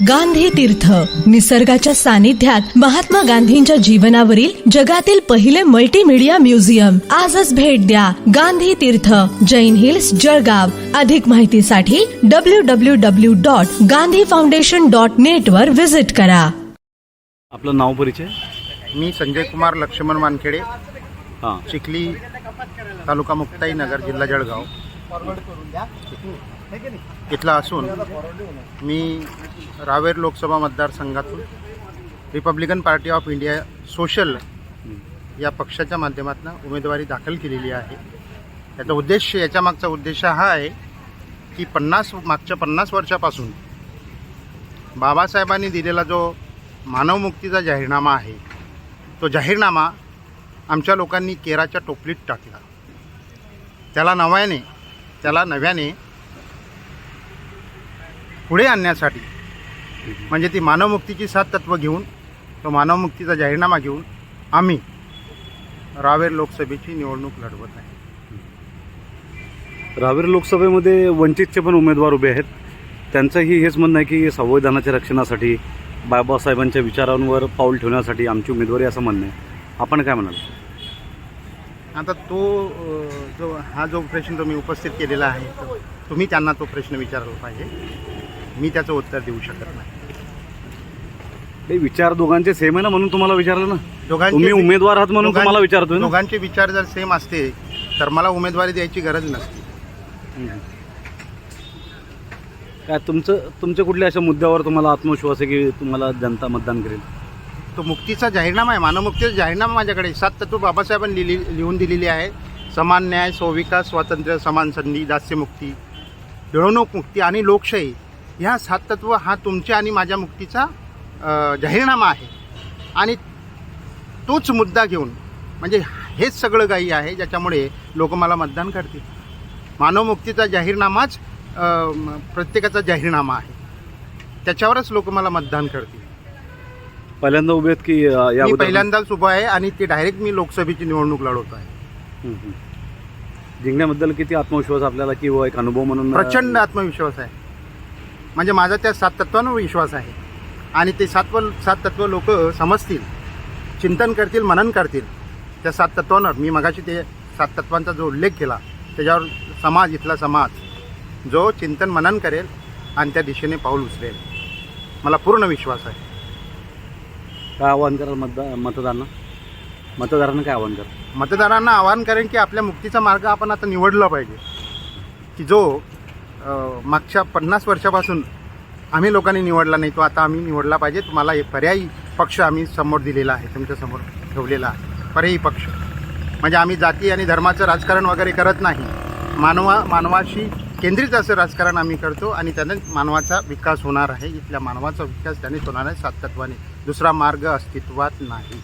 गांधी तीर्थ. निसर्गाच्या सानिध्यात महात्मा गांधींच्या जीवनावरील जगातील पहिले मल्टीमीडिया म्युझियम आजच भेट द्या गांधी तीर्थ. जैन हिल्स जळगाव. अधिक माहितीसाठी W W W dot Gandhi foundation dot net वर विजिट करा. आपलं नाव परिचय? मी संजय कुमार लक्ष्मण वानखेडे हां. चिखली तालुका मुक्ताई नगर जिल्हा जळगाव. इथला असून मी रावेर लोकसभा मतदारसंघातून Republican party of India social या पक्षाच्या माध्यमातून उमेदवारी दाखल केलेली आहे. याचा उद्देश याच्या मागचा उद्देश हा आहे की पन्नास मागच्या पन्नास वर्षापासून बाबासाहेबांनी दिलेला जो मानवमुक्तीचा जाहीरनामा आहे तो जाहीरनामा आमच्या लोकांनी केराच्या टोपलीत टाकला. त्याला नव्याने त्याला नव्याने पुढे आणण्यासाठी. म्हणजे ती मानवमुक्तीची सात तत्व घेऊन तो मानवमुक्तीचा जाहीरनामा घेऊन आम्ही रावेर लोकसभेची निवडणूक लढवत आहे. रावेर लोकसभेमध्ये वंचितचे पण उमेदवार उभे आहेत. त्यांचंही हेच म्हणणं आहे की संविधानाच्या रक्षणासाठी बाबासाहेबांच्या विचारांवर पाऊल ठेवण्यासाठी आमची उमेदवारी असं म्हणणं आहे. आपण काय म्हणाल? आता तो जो हा जो प्रश्न तुम्ही उपस्थित केलेला आहे तुम्ही त्यांना तो प्रश्न विचारला पाहिजे. मी त्याचं उत्तर देऊ शकत नाही. विचार दोघांचे सेम आहे ना म्हणून तुम्हाला विचारलं ना? दोघांचे तुम्ही उमेदवार आहात म्हणून तुम्हाला विचारतोय ना? दोघांचे विचार जर सेम असते तर मला उमेदवारी द्यायची गरज नसती. हम्म. काय तुमचं तुमच्या कुठल्या अशा मुद्द्यावर तुम्हाला आत्मविश्वास आहे की तुम्हाला जनता मतदान करेल? तो मुक्तीचा जाहीरनामा आहे मानवमुक्तीचा जाहीरनामा माझ्याकडे. सात तत्व बाबासाहेबांनी लिहिली लिहून दिलेली आहे. समान न्याय स्वविकास स्वातंत्र्य समान संधी दास्यमुक्ती मिळवणूक मुक्ती आणि लोकशाही. ह्या सात तत्व हा तुमच्या आणि माझ्या मुक्तीचा जाहीरनामा आहे. आणि तोच मुद्दा घेऊन म्हणजे हेच सगळं काही आहे ज्याच्यामुळे लोक मला मतदान करतील. मानवमुक्तीचा जाहीरनामाच प्रत्येकाचा जाहीरनामा आहे. त्याच्यावरच लोक मला मतदान करतील. पहिल्यांदा उभे आहेत की या मी पहिल्यांदाच उभा आहे आणि ते डायरेक्ट मी लोकसभेची निवडणूक लढवतो आहे. जिंकण्याबद्दल किती आत्मविश्वास आपल्याला किंवा एक अनुभव म्हणून प्रचंड आत्मविश्वास आहे. म्हणजे माझा त्या सात तत्वांवर विश्वास आहे. आणि ते सातव सात तत्व लोक समजतील चिंतन करतील मनन करतील. त्या सात तत्वांवर मी मगाशी ते सात तत्वांचा जो उल्लेख केला त्याच्यावर समाज इथला समाज जो चिंतन मनन करेल आणि त्या दिशेने पाऊल उचलेल. मला पूर्ण विश्वास आहे. काय आवाहन कराल मतदा मतदारांना? मतदारांना काय आवाहन कराल? मतदारांना आवाहन करेन की आपल्या मुक्तीचा मार्ग आपण आता निवडला पाहिजे. की जो मागच्या पन्नास वर्षापासून आम्ही लोकांनी निवडला नाही तो आता आम्ही निवडला पाहिजे. तुम्हाला एक पर्यायी पक्ष आम्ही समोर दिलेला आहे तुमच्यासमोर ठेवलेला आहे. पर्यायी पक्ष. म्हणजे आम्ही जाती आणि धर्माचं राजकारण वगैरे करत नाही. मानवा मानवाशी केंद्रित असं राजकारण आम्ही करतो आणि त्याने मानवाचा विकास होणार आहे. इथल्या मानवाचा विकास त्यानेच होणार आहे सातत्वाने. दुसरा मार्ग अस्तित्वात नाही.